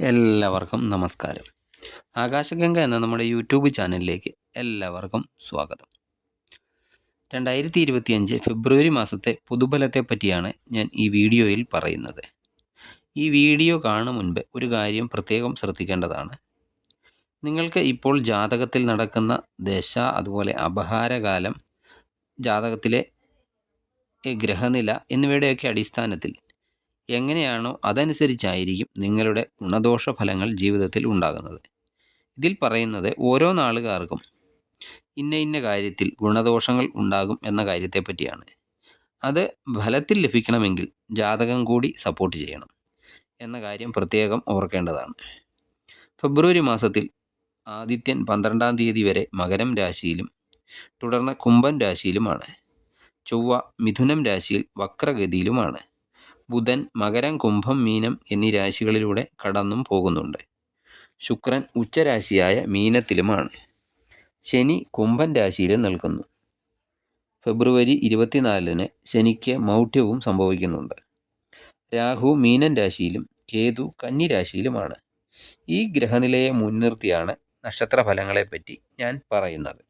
എല്ലാവർക്കും നമസ്കാരം. ആകാശഗംഗ എന്ന നമ്മുടെ യൂട്യൂബ് ചാനലിലേക്ക് എല്ലാവർക്കും സ്വാഗതം. രണ്ടായിരത്തി ഇരുപത്തിയഞ്ച് ഫെബ്രുവരി മാസത്തെ പൊതുബലത്തെ പറ്റിയാണ് ഞാൻ ഈ വീഡിയോയിൽ പറയുന്നത്. ഈ വീഡിയോ കാണും മുൻപ് ഒരു കാര്യം പ്രത്യേകം ശ്രദ്ധിക്കേണ്ടതാണ്. നിങ്ങൾക്ക് ഇപ്പോൾ ജാതകത്തിൽ നടക്കുന്ന ദശ അതുപോലെ അപഹാരകാലം ജാതകത്തിലെ ഗ്രഹനില എന്നിവയുടെയൊക്കെ അടിസ്ഥാനത്തിൽ എങ്ങനെയാണോ അതനുസരിച്ചായിരിക്കും നിങ്ങളുടെ ഗുണദോഷ ഫലങ്ങൾ ജീവിതത്തിൽ ഉണ്ടാകുന്നത്. ഇതിൽ പറയുന്നത് ഓരോ നാളുകാർക്കും ഇന്ന ഇന്ന കാര്യത്തിൽ ഗുണദോഷങ്ങൾ ഉണ്ടാകും എന്ന കാര്യത്തെപ്പറ്റിയാണ്. അത് ഫലത്തിൽ ലഭിക്കണമെങ്കിൽ ജാതകം കൂടി സപ്പോർട്ട് ചെയ്യണം എന്ന കാര്യം പ്രത്യേകം ഓർക്കേണ്ടതാണ്. ഫെബ്രുവരി മാസത്തിൽ ആദിത്യൻ പന്ത്രണ്ടാം തീയതി വരെ മകരം രാശിയിലും തുടർന്ന് കുംഭൻ രാശിയിലുമാണ്. ചൊവ്വ മിഥുനം രാശിയിൽ വക്രഗതിയിലുമാണ്. ബുധൻ മകരം കുംഭം മീനം എന്നീ രാശികളിലൂടെ കടന്നും പോകുന്നുണ്ട്. ശുക്രൻ ഉച്ചരാശിയായ മീനത്തിലുമാണ്. ശനി കുംഭൻ രാശിയിലും നിൽക്കുന്നു. ഫെബ്രുവരി ഇരുപത്തിനാലിന് ശനിക്ക് മൗഢ്യവും സംഭവിക്കുന്നുണ്ട്. രാഹു മീനൻ രാശിയിലും കേതു കന്നി രാശിയിലുമാണ്. ഈ ഗ്രഹനിലയെ മുൻനിർത്തിയാണ് നക്ഷത്ര ഫലങ്ങളെപ്പറ്റി ഞാൻ പറയുന്നത്.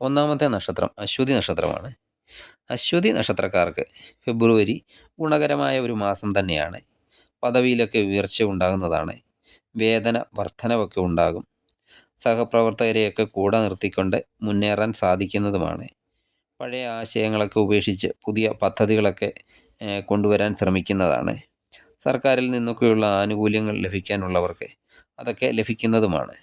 ഒന്നാമത്തെ നക്ഷത്രം അശ്വതി നക്ഷത്രമാണ്. അശ്വതി നക്ഷത്രക്കാർക്ക് ഫെബ്രുവരി ഗുണകരമായ ഒരു മാസം തന്നെയാണ്. പദവിയിലൊക്കെ ഉയർച്ച ഉണ്ടാകുന്നതാണ്. വേതന വർധനവൊക്കെ ഉണ്ടാകും. സഹപ്രവർത്തകരെയൊക്കെ കൂടെ നിർത്തിക്കൊണ്ട് മുന്നേറാൻ സാധിക്കുന്നതുമാണ്. പഴയ ആശയങ്ങളൊക്കെ ഉപേക്ഷിച്ച് പുതിയ പദ്ധതികളൊക്കെ കൊണ്ടുവരാൻ ശ്രമിക്കുന്നതാണ്. സർക്കാരിൽ നിന്നൊക്കെയുള്ള ആനുകൂല്യങ്ങൾ ലഭിക്കാനുള്ളവർക്ക് അതൊക്കെ ലഭിക്കുന്നതുമാണ്.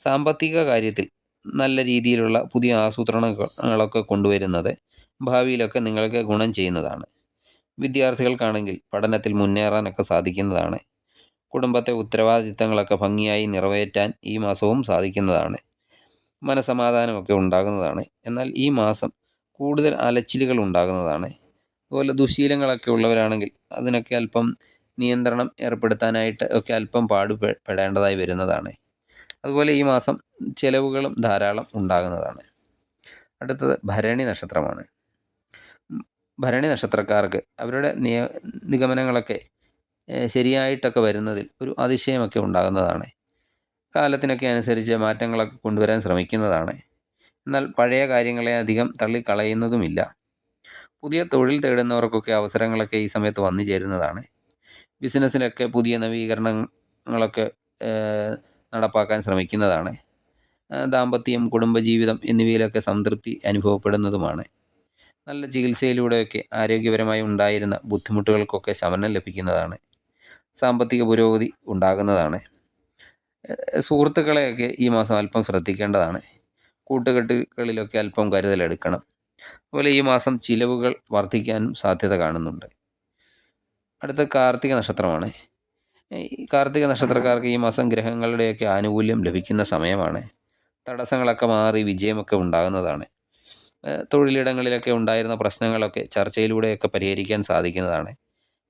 സാമ്പത്തിക കാര്യത്തിൽ നല്ല രീതിയിലുള്ള പുതിയ ആസൂത്രണങ്ങളൊക്കെ കൊണ്ടുവരുന്നത് ഭാവിയിലൊക്കെ നിങ്ങൾക്ക് ഗുണം ചെയ്യുന്നതാണ്. വിദ്യാർത്ഥികൾക്കാണെങ്കിൽ പഠനത്തിൽ മുന്നേറാനൊക്കെ സാധിക്കുന്നതാണ്. കുടുംബത്തെ ഉത്തരവാദിത്തങ്ങളൊക്കെ ഭംഗിയായി നിറവേറ്റാൻ ഈ മാസവും സാധിക്കുന്നതാണ്. മനസമാധാനമൊക്കെ ഉണ്ടാകുന്നതാണ്. എന്നാൽ ഈ മാസം കൂടുതൽ അലച്ചിലുകൾ ഉണ്ടാകുന്നതാണ്. അതുപോലെ ദുശീലങ്ങളൊക്കെ ഉള്ളവരാണെങ്കിൽ അതിനൊക്കെ അല്പം നിയന്ത്രണം ഏർപ്പെടുത്താനായിട്ട് ഒക്കെ അല്പം പാടുപെടേണ്ടതായി വരുന്നതാണ്. അതുപോലെ ഈ മാസം ചിലവുകളും ധാരാളം ഉണ്ടാകുന്നതാണ്. അടുത്തത് ഭരണി നക്ഷത്രമാണ്. ഭരണി നക്ഷത്രക്കാർക്ക് അവരുടെ നിയ നിഗമനങ്ങളൊക്കെ ശരിയായിട്ടൊക്കെ വരുന്നതിൽ ഒരു അതിശയമൊക്കെ ഉണ്ടാകുന്നതാണ്. കാലത്തിനൊക്കെ അനുസരിച്ച് മാറ്റങ്ങളൊക്കെ കൊണ്ടുവരാൻ ശ്രമിക്കുന്നതാണ്. എന്നാൽ പഴയ കാര്യങ്ങളെ അധികം തള്ളിക്കളയുന്നതുമില്ല. പുതിയ തൊഴിൽ തേടുന്നവർക്കൊക്കെ അവസരങ്ങളൊക്കെ ഈ സമയത്ത് വന്നു ചേരുന്നതാണ്. ബിസിനസ്സിലൊക്കെ പുതിയ നവീകരണങ്ങളൊക്കെ നടപ്പാക്കാൻ ശ്രമിക്കുന്നതാണ്. ദാമ്പത്യം കുടുംബജീവിതം എന്നിവയിലൊക്കെ സംതൃപ്തി അനുഭവപ്പെടുന്നതുമാണ്. നല്ല ചികിത്സയിലൂടെയൊക്കെ ആരോഗ്യപരമായി ഉണ്ടായിരുന്ന ബുദ്ധിമുട്ടുകൾക്കൊക്കെ ശമനം ലഭിക്കുന്നതാണ്. സാമ്പത്തിക പുരോഗതി ഉണ്ടാകുന്നതാണ്. സുഹൃത്തുക്കളെയൊക്കെ ഈ മാസം അല്പം ശ്രദ്ധിക്കേണ്ടതാണ്. കൂട്ടുകെട്ടുകളിലൊക്കെ അല്പം കരുതലെടുക്കണം അതുപോലെ ഈ മാസം ചിലവുകൾ വർദ്ധിക്കാനും സാധ്യത കാണുന്നുണ്ട്. അടുത്ത കാർത്തിക നക്ഷത്രമാണ്. ഈ കാർത്തിക നക്ഷത്രക്കാർക്ക് ഈ മാസം ഗ്രഹങ്ങളുടെയൊക്കെ ആനുകൂല്യം ലഭിക്കുന്ന സമയമാണ്. തടസ്സങ്ങളൊക്കെ മാറി വിജയമൊക്കെ ഉണ്ടാകുന്നതാണ്. തൊഴിലിടങ്ങളിലൊക്കെ ഉണ്ടായിരുന്ന പ്രശ്നങ്ങളൊക്കെ ചർച്ചയിലൂടെയൊക്കെ പരിഹരിക്കാൻ സാധിക്കുന്നതാണ്.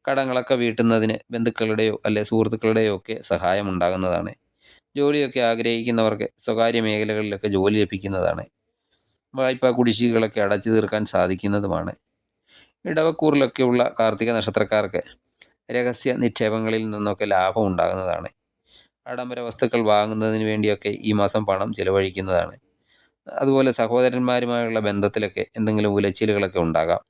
കടങ്ങളൊക്കെ വീട്ടുന്നതിന് ബന്ധുക്കളുടെയോ അല്ലെ സുഹൃത്തുക്കളുടെയോ ഒക്കെ സഹായം ഉണ്ടാകുന്നതാണ്. ജോലിയൊക്കെ ആഗ്രഹിക്കുന്നവർക്ക് സ്വകാര്യ മേഖലകളിലൊക്കെ ജോലി ലഭിക്കുന്നതാണ്. വായ്പാ കുടിശ്ശികളൊക്കെ അടച്ചു തീർക്കാൻ സാധിക്കുന്നതുമാണ്. ഇടവക്കൂറിലൊക്കെയുള്ള കാർത്തിക നക്ഷത്രക്കാർക്ക് രഹസ്യ നിക്ഷേപങ്ങളിൽ നിന്നൊക്കെ ലാഭം ഉണ്ടാകുന്നതാണ്. ആഡംബര വസ്തുക്കൾ വാങ്ങുന്നതിന് വേണ്ടിയൊക്കെ ഈ മാസം പണം ചിലവഴിക്കുന്നതാണ്. അതുപോലെ സഹോദരന്മാരുമായുള്ള ബന്ധത്തിലൊക്കെ എന്തെങ്കിലും ഉലച്ചിലുകളൊക്കെ ഉണ്ടാകാം.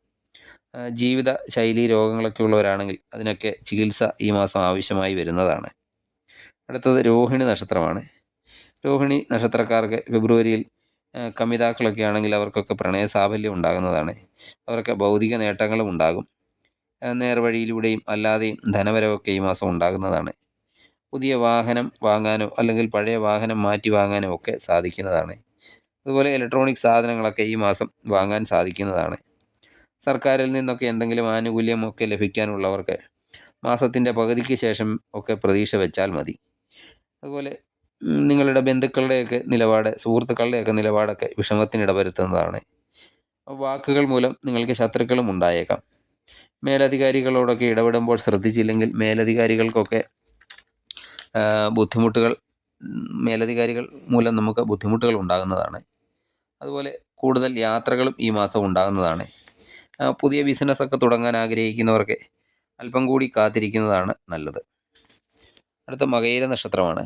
ജീവിത ശൈലി രോഗങ്ങളൊക്കെ ഉള്ളവരാണെങ്കിൽ അതിനൊക്കെ ചികിത്സ ഈ മാസം ആവശ്യമായി വരുന്നതാണ്. അടുത്തത് രോഹിണി നക്ഷത്രമാണ്. രോഹിണി നക്ഷത്രക്കാർക്ക് ഫെബ്രുവരിയിൽ കമിതാക്കളൊക്കെ ആണെങ്കിൽ അവർക്കൊക്കെ പ്രണയ സാഫല്യം ഉണ്ടാകുന്നതാണ്. അവർക്ക് ഭൗതിക നേട്ടങ്ങളും ഉണ്ടാകും. നേർവഴിയിലൂടെയും അല്ലാതെയും ധനവരവൊക്കെ ഈ മാസം ഉണ്ടാകുന്നതാണ്. പുതിയ വാഹനം വാങ്ങാനോ അല്ലെങ്കിൽ പഴയ വാഹനം മാറ്റി വാങ്ങാനോ ഒക്കെ സാധിക്കുന്നതാണ്. അതുപോലെ ഇലക്ട്രോണിക് സാധനങ്ങളൊക്കെ ഈ മാസം വാങ്ങാൻ സാധിക്കുന്നതാണ്. സർക്കാരിൽ നിന്നൊക്കെ എന്തെങ്കിലും ആനുകൂല്യമൊക്കെ ലഭിക്കാനുള്ളവർക്ക് മാസത്തിന്റെ പകുതിക്ക് ശേഷം ഒക്കെ പ്രതീക്ഷ വെച്ചാൽ മതി. അതുപോലെ നിങ്ങളുടെ ബന്ധുക്കളുടെയൊക്കെ നിലപാട് സുഹൃത്തുക്കളുടെയൊക്കെ നിലപാടൊക്കെ വിഷമത്തിനിടവരുത്തുന്നതാണ് വാക്കുകൾ മൂലം നിങ്ങൾക്ക് ശത്രുക്കളും ഉണ്ടായേക്കാം. മേലധികാരികളോടൊക്കെ ഇടപെടുമ്പോൾ ശ്രദ്ധിച്ചില്ലെങ്കിൽ മേലധികാരികൾക്കൊക്കെ ബുദ്ധിമുട്ടുകൾ മേലധികാരികൾ മൂലം നമുക്ക് ബുദ്ധിമുട്ടുകൾ ഉണ്ടാകുന്നതാണ്. അതുപോലെ കൂടുതൽ യാത്രകളും ഈ മാസം ഉണ്ടാകുന്നതാണ്. പുതിയ ബിസിനസ്സൊക്കെ തുടങ്ങാൻ ആഗ്രഹിക്കുന്നവർക്ക് അല്പം കൂടി കാത്തിരിക്കുന്നതാണ് നല്ലത്. അടുത്ത മകയിര നക്ഷത്രമാണ്.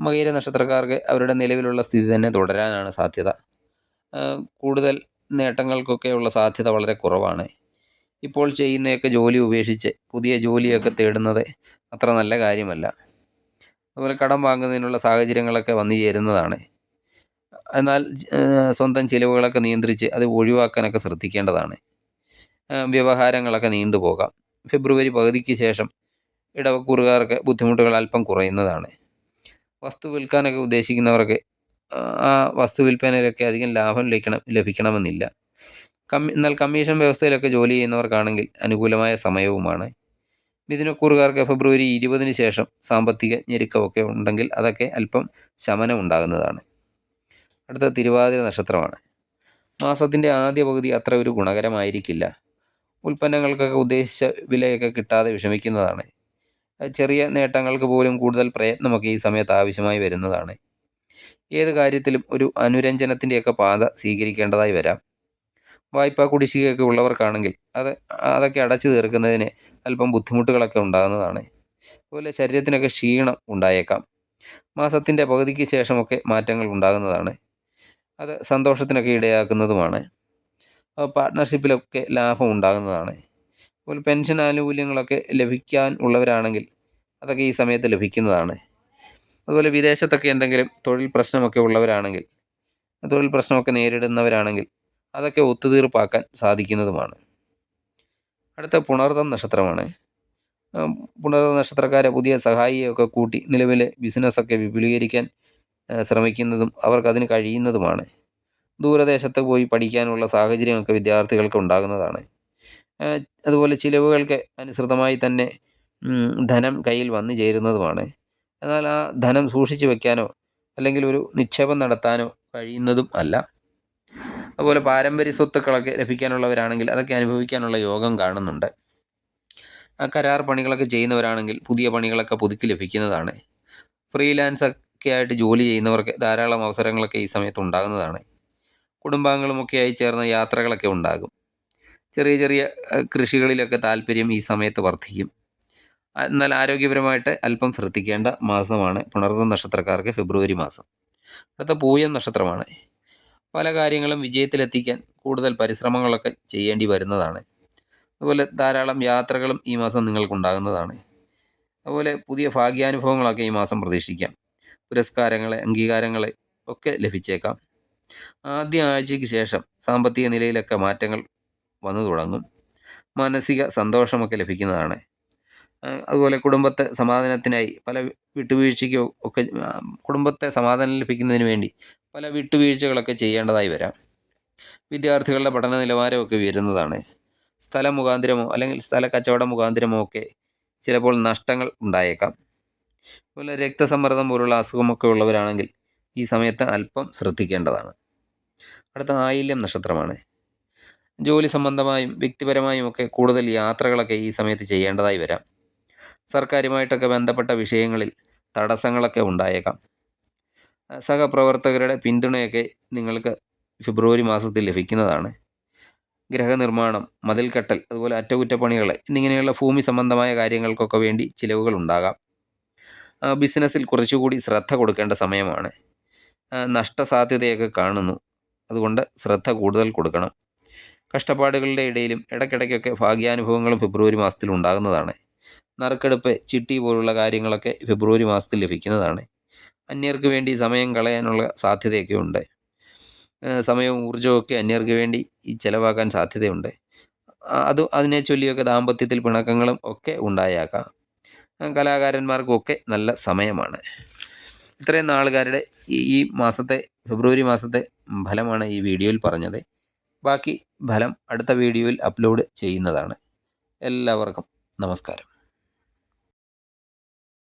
മകയിര നക്ഷത്രക്കാർക്ക് അവരുടെ നിലവിലുള്ള സ്ഥിതി തന്നെ തുടരാനാണ് സാധ്യത. കൂടുതൽ നേട്ടങ്ങൾക്കൊക്കെയുള്ള സാധ്യത വളരെ കുറവാണ്. ഇപ്പോൾ ചെയ്യുന്നതൊക്കെ ജോലി ഉപേക്ഷിച്ച് പുതിയ ജോലിയൊക്കെ തേടുന്നത് അത്ര നല്ല കാര്യമല്ല. അതുപോലെ കടം വാങ്ങുന്നതിനുള്ള സാഹചര്യങ്ങളൊക്കെ വന്നു ചേരുന്നതാണ്. എന്നാൽ സ്വന്തം ചിലവുകളൊക്കെ നിയന്ത്രിച്ച് അത് ഒഴിവാക്കാനൊക്കെ ശ്രദ്ധിക്കേണ്ടതാണ്. വ്യവഹാരങ്ങളൊക്കെ നീണ്ടുപോകാം ഫെബ്രുവരി പകുതിക്ക് ശേഷം ഇടവക്കൂറുകാർക്ക് ബുദ്ധിമുട്ടുകൾ അല്പം കുറയുന്നതാണ്. വസ്തു വിൽക്കാനൊക്കെ ഉദ്ദേശിക്കുന്നവർക്ക് ആ വസ്തു വിൽപ്പനയിലൊക്കെ അധികം ലാഭം ലഭിക്കണം ലഭിക്കണമെന്നില്ല. കമ്മി എന്നാൽ കമ്മീഷൻ വ്യവസ്ഥയിലൊക്കെ ജോലി ചെയ്യുന്നവർക്കാണെങ്കിൽ അനുകൂലമായ സമയവുമാണ്. മിഥുനക്കൂറുകാർക്ക് ഫെബ്രുവരി ഇരുപതിന് ശേഷം സാമ്പത്തിക ഞെരുക്കമൊക്കെ ഉണ്ടെങ്കിൽ അതൊക്കെ അല്പം ശമനം ഉണ്ടാകുന്നതാണ്. അടുത്ത തിരുവാതിര നക്ഷത്രമാണ്. മാസത്തിന്റെ ആദ്യ പകുതി അത്ര ഒരു ഗുണകരമായിരിക്കില്ല. ഉൽപ്പന്നങ്ങൾക്കൊക്കെ ഉദ്ദേശിച്ച വിലയൊക്കെ കിട്ടാതെ വിഷമിക്കുന്നതാണ്. ചെറിയ നേട്ടങ്ങൾക്ക് പോലും കൂടുതൽ പ്രയത്നമൊക്കെ ഈ സമയത്ത് ആവശ്യമായി വരുന്നതാണ്. ഏത് കാര്യത്തിലും ഒരു അനുരഞ്ജനത്തിന്റെയൊക്കെ പാത സ്വീകരിക്കേണ്ടതായി വരാം. വായ്പാ കുടിശ്ശികയൊക്കെ ഉള്ളവർക്കാണെങ്കിൽ അത് അതൊക്കെ അടച്ചു തീർക്കുന്നതിന് അല്പം ബുദ്ധിമുട്ടുകളൊക്കെ ഉണ്ടാകുന്നതാണ്. അതുപോലെ ശരീരത്തിനൊക്കെ ക്ഷീണം ഉണ്ടായേക്കാം. മാസത്തിന്റെ പകുതിക്ക് ശേഷമൊക്കെ മാറ്റങ്ങൾ ഉണ്ടാകുന്നതാണ്. അത് സന്തോഷത്തിനൊക്കെ ഇടയാക്കുന്നതുമാണ്. പാർട്ട്ണർഷിപ്പിലൊക്കെ ലാഭം ഉണ്ടാകുന്നതാണ് അതുപോലെ പെൻഷൻ ആനുകൂല്യങ്ങളൊക്കെ ലഭിക്കാൻ ഉള്ളവരാണെങ്കിൽ അതൊക്കെ ഈ സമയത്ത് ലഭിക്കുന്നതാണ്. അതുപോലെ വിദേശത്തൊക്കെ എന്തെങ്കിലും തൊഴിൽ പ്രശ്നമൊക്കെ ഉള്ളവരാണെങ്കിൽ തൊഴിൽ പ്രശ്നമൊക്കെ നേരിടുന്നവരാണെങ്കിൽ അതൊക്കെ ഒത്തുതീർപ്പാക്കാൻ സാധിക്കുന്നതുമാണ്. അടുത്ത പുണർതം നക്ഷത്രമാണ്. പുണർതം നക്ഷത്രക്കാരെ പുതിയ സഹായിയൊക്കെ കൂട്ടി നിലവിലെ ബിസിനസ്സൊക്കെ വിപുലീകരിക്കാൻ ശ്രമിക്കുന്നതും അവർക്കതിന് കഴിയുന്നതുമാണ്. ദൂരദേശത്ത് പോയി പഠിക്കാനുള്ള സാഹചര്യമൊക്കെ വിദ്യാർത്ഥികൾക്ക് ഉണ്ടാകുന്നതാണ്. അതുപോലെ ചിലവുകൾക്ക് അനുസൃതമായി തന്നെ ധനം കയ്യിൽ വന്നു ചേരുന്നതുമാണ്. എന്നാൽ ആ ധനം സൂക്ഷിച്ചു വെക്കാനോ അല്ലെങ്കിൽ ഒരു നിക്ഷേപം നടത്താനോ കഴിയുന്നതും അല്ല. അതുപോലെ പാരമ്പര്യ സ്വത്തുക്കളൊക്കെ ലഭിക്കാനുള്ളവരാണെങ്കിൽ അതൊക്കെ അനുഭവിക്കാനുള്ള യോഗം കാണുന്നുണ്ട്. കരാർ പണികളൊക്കെ ചെയ്യുന്നവരാണെങ്കിൽ പുതിയ പണികളൊക്കെ പുതുക്കി ലഭിക്കുന്നതാണ്. ഫ്രീലാൻസ് ഒക്കെ ആയിട്ട് ജോലി ചെയ്യുന്നവർക്ക് ധാരാളം അവസരങ്ങളൊക്കെ ഈ സമയത്ത് ഉണ്ടാകുന്നതാണ്. കുടുംബാംഗങ്ങളുമൊക്കെയായി ചേർന്ന യാത്രകളൊക്കെ ഉണ്ടാകും. ചെറിയ ചെറിയ കൃഷികളിലൊക്കെ താല്പര്യം ഈ സമയത്ത് വർദ്ധിക്കും. എന്നാൽ ആരോഗ്യപരമായിട്ട് അല്പം ശ്രദ്ധിക്കേണ്ട മാസമാണ് പുണർന്ന നക്ഷത്രക്കാർക്ക് ഫെബ്രുവരി മാസം. അടുത്ത പൂയം നക്ഷത്രമാണ്. പല കാര്യങ്ങളും വിജയത്തിലെത്തിക്കാൻ കൂടുതൽ പരിശ്രമങ്ങളൊക്കെ ചെയ്യേണ്ടി വരുന്നതാണ്. അതുപോലെ ധാരാളം യാത്രകളും ഈ മാസം നിങ്ങൾക്കുണ്ടാകുന്നതാണ്. അതുപോലെ പുതിയ ഭാഗ്യാനുഭവങ്ങളൊക്കെ ഈ മാസം പ്രതീക്ഷിക്കാം. പുരസ്കാരങ്ങളെ അംഗീകാരങ്ങളെ ഒക്കെ ലഭിച്ചേക്കാം. ആദ്യ ആഴ്ചയ്ക്ക് ശേഷം സാമ്പത്തിക നിലയിലൊക്കെ മാറ്റങ്ങൾ വന്നു തുടങ്ങും. മാനസിക സന്തോഷമൊക്കെ ലഭിക്കുന്നതാണ്. അതുപോലെ കുടുംബത്തെ സമാധാനത്തിനായി പല വിട്ടുവീഴ്ചയ്ക്കോ ഒക്കെ കുടുംബത്തെ സമാധാനം ലഭിക്കുന്നതിന് വേണ്ടി പല വിട്ടുവീഴ്ചകളൊക്കെ ചെയ്യേണ്ടതായി വരാം. വിദ്യാർത്ഥികളുടെ പഠന നിലവാരമൊക്കെ ഉയരുന്നതാണ്. സ്ഥലം മുഖാന്തിരമോ അല്ലെങ്കിൽ സ്ഥല കച്ചവട മുഖാന്തിരമോ ഒക്കെ ചിലപ്പോൾ നഷ്ടങ്ങൾ ഉണ്ടായേക്കാം. അതുപോലെ രക്തസമ്മർദ്ദം പോലുള്ള അസുഖമൊക്കെ ഉള്ളവരാണെങ്കിൽ ഈ സമയത്ത് അല്പം ശ്രദ്ധിക്കേണ്ടതാണ്. അടുത്ത ആയില്യം നക്ഷത്രമാണ്. ജോലി സംബന്ധമായും വ്യക്തിപരമായും ഒക്കെ കൂടുതൽ യാത്രകളൊക്കെ ഈ സമയത്ത് ചെയ്യേണ്ടതായി വരാം. സർക്കാരുമായിട്ടൊക്കെ ബന്ധപ്പെട്ട വിഷയങ്ങളിൽ തടസ്സങ്ങളൊക്കെ ഉണ്ടായേക്കാം. സഹപ്രവർത്തകരുടെ പിന്തുണയൊക്കെ നിങ്ങൾക്ക് ഫെബ്രുവരി മാസത്തിൽ ലഭിക്കുന്നതാണ്. ഗ്രഹനിർമ്മാണം മതിൽ കെട്ടൽ അതുപോലെ അറ്റകുറ്റപ്പണികൾ എന്നിങ്ങനെയുള്ള ഭൂമി സംബന്ധമായ കാര്യങ്ങൾക്കൊക്കെ വേണ്ടി ചിലവുകൾ ഉണ്ടാകാം. ബിസിനസ്സിൽ കുറച്ചുകൂടി ശ്രദ്ധ കൊടുക്കേണ്ട സമയമാണ്. നഷ്ടസാധ്യതയൊക്കെ കാണുന്നു. അതുകൊണ്ട് ശ്രദ്ധ കൂടുതൽ കൊടുക്കണം. കഷ്ടപ്പാടുകളുടെ ഇടയിലും ഇടയ്ക്കിടയ്ക്കൊക്കെ ഭാഗ്യാനുഭവങ്ങളും ഫെബ്രുവരി മാസത്തിൽ ഉണ്ടാകുന്നതാണ്. നറുക്കെടുപ്പ് ചിട്ടി പോലുള്ള കാര്യങ്ങളൊക്കെ ഫെബ്രുവരി മാസത്തിൽ ലഭിക്കുന്നതാണ്. അന്യർക്ക് വേണ്ടി സമയം കളയാനുള്ള സാധ്യതയൊക്കെ ഉണ്ട്. സമയവും ഊർജവുമൊക്കെ അന്യർക്ക് വേണ്ടി ചിലവാക്കാൻ സാധ്യതയുണ്ട്. അത് അതിനെ ചൊല്ലിയൊക്കെ ദാമ്പത്യത്തിൽ പിണക്കങ്ങളും ഒക്കെ ഉണ്ടായേക്കാം. ആ, കലാകാരന്മാർക്കും ഒക്കെ നല്ല സമയമാണ്. ഇത്രയും നാളുകാരുടെ ഈ മാസത്തെ ഫെബ്രുവരി മാസത്തെ ഫലമാണ് ഈ വീഡിയോയിൽ പറഞ്ഞത്. ബാക്കി ഫലം അടുത്ത വീഡിയോയിൽ അപ്ലോഡ് ചെയ്യുന്നതാണ്. എല്ലാവർക്കും നമസ്കാരം.